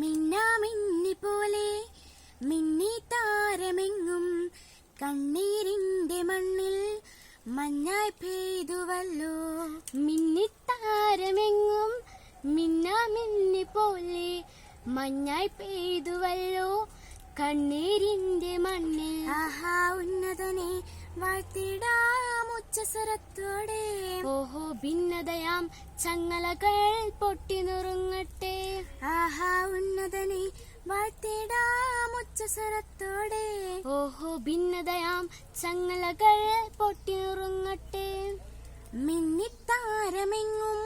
മിന്നാമിന്നി പോലെ മിന്നി താരമെങ്ങും കണ്ണീരിന്റെ മണ്ണിൽ മഞ്ഞായി പെയ്തുവല്ലോ. മിന്നിത്താരമെങ്ങും മിന്നാമിന്നി പോലെ മഞ്ഞായി പെയ്തുവല്ലോ. കണ്ണീരിന്റെ മണ്ണിൽ ആഹാ ഉന്നതനെ വാഴ്ത്തിടാം ഉച്ചസ്വരത്തോടെ ഓഹോ ഭിന്നതയാം. ചങ്ങലകൾ പൊട്ടി നുറുങ്ങട്ടെ. ആഹാ ഉന്നതനെ വാഴ്ത്തിടാം ഉച്ചസ്വരത്തോടെ. ഓഹോ ഭിന്നതയാം. ചങ്ങലകൾ പൊട്ടി നുറുങ്ങട്ടെ. മിന്നിത്താരമെങ്ങും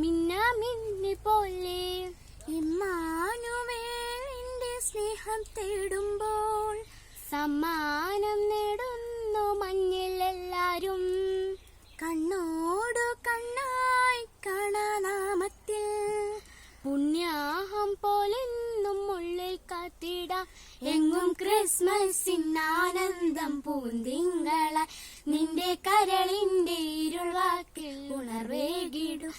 മിന്നാമിന്നി പോലെ. ഇമ്മാനുവേലിന്റെ സ്നേഹം തേടുമ്പോൾ സമ്മാനം നേടുന്നു മഞ്ഞിൽ എല്ലാരും. കണ്ണോടു കണ്ണായി കാണാനാമത്തിൽ പുണ്യാഹം പോലെന്നും ഉള്ളിൽ കാത്തിട. എങ്ങും ക്രിസ്മസിനാനന്ദം പൂന്തിങ്കള. നിന്റെ കരളിന്റെ ഇരുൾവാക്കിൽ ഉണർവേകിടും.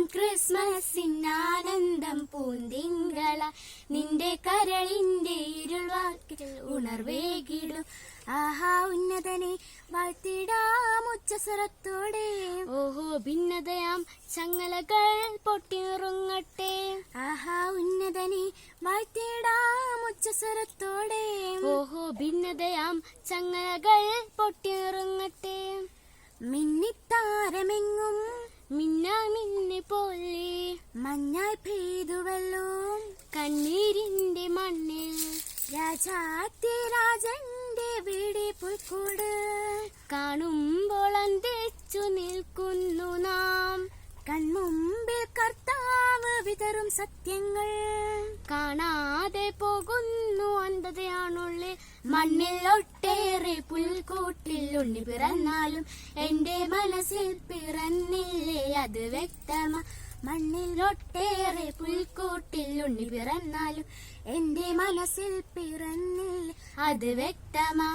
എങ്ങും ക്രിസ്മസിനാനന്ദം പൂന്തിങ്കള. നിന്റെ കരളിന്റെ ഇരുൾവാക്കിൽ ഉണർവേകിടും. ആഹാ ഉന്നതനെ വാഴ്ത്തിടാം ഉച്ചസ്വരത്തോടെ. ഓഹോ ഭിന്നതയാം. ചങ്ങലകൾ പൊട്ടിയുറങ്ങട്ടെ ആഹാ ഉന്നതനെ വാഴ്ത്തിടാം ഉച്ചസ്വരത്തോടെ. ഓഹോ ഭിന്നതയാം. ചങ്ങലകൾ പൊട്ടിയുറങ്ങട്ടെ മിന്നിത്താരമെങ്ങും മിന്നാമിന്നി പോലെ മഞ്ഞായി പെയ്തുവല്ലോ കണ്ണീരിന്റെ മണ്ണിൽ. രാജാത്തി രാജന്റെ വീടി പുൽക്കൂട്. കാണുമ്പോൾ അന്തിച്ചു നിൽക്കുന്നു നാം. കൺമുമ്പിൽ കർത്താവ് വിതറും സത്യങ്ങൾ. കാണാതെ പോകുന്നു അന്ധതയാണുള്ളിൽ. മണ്ണിൽ കൂട്ടിൽ ഉണ്ണി പിറന്നാലും എന്റെ മനസ്സിൽ പിറന്നില്ലേ അത് വ്യക്തമാ. മണ്ണിലൊട്ടേറെ പുൽക്കൂട്ടിൽ ഉണ്ണി പിറന്നാലും എന്റെ മനസ്സിൽ പിറന്നില്ല അത് വ്യക്തമാ.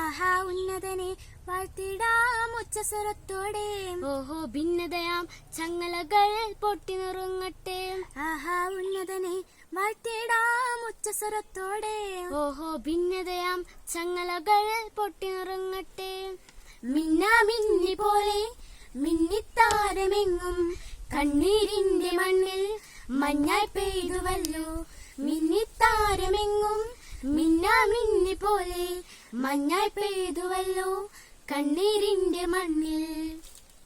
ആഹാ ഉന്നതനെ വാഴ്ത്തിടാം ഉച്ചസ്വരത്തോടെ. ഓഹോ ഭിന്നതയാം ചങ്ങലകൾ പൊട്ടി നിറങ്ങട്ടെ. ആഹാ ഉന്നതനെ വാഴ്ത്തിടാം ഉച്ചസ്വരത്തോടെ ഓഹോ ഭിന്നതയാം ചങ്ങലകൾ പൊട്ടിനിറങ്ങട്ടെ. മിന്നാ മിന്നി പോലെ മിന്നിത്താരമെങ്ങും കണ്ണീരിന്റെ മണ്ണിൽ മഞ്ഞായി പെയ്തുവല്ലോ. മിന്നിത്താരമെങ്ങും മിന്നാമിന്നി പോലെ മഞ്ഞായി പെയ്തുവല്ലോ കണ്ണീരിന്റെ മണ്ണിൽ.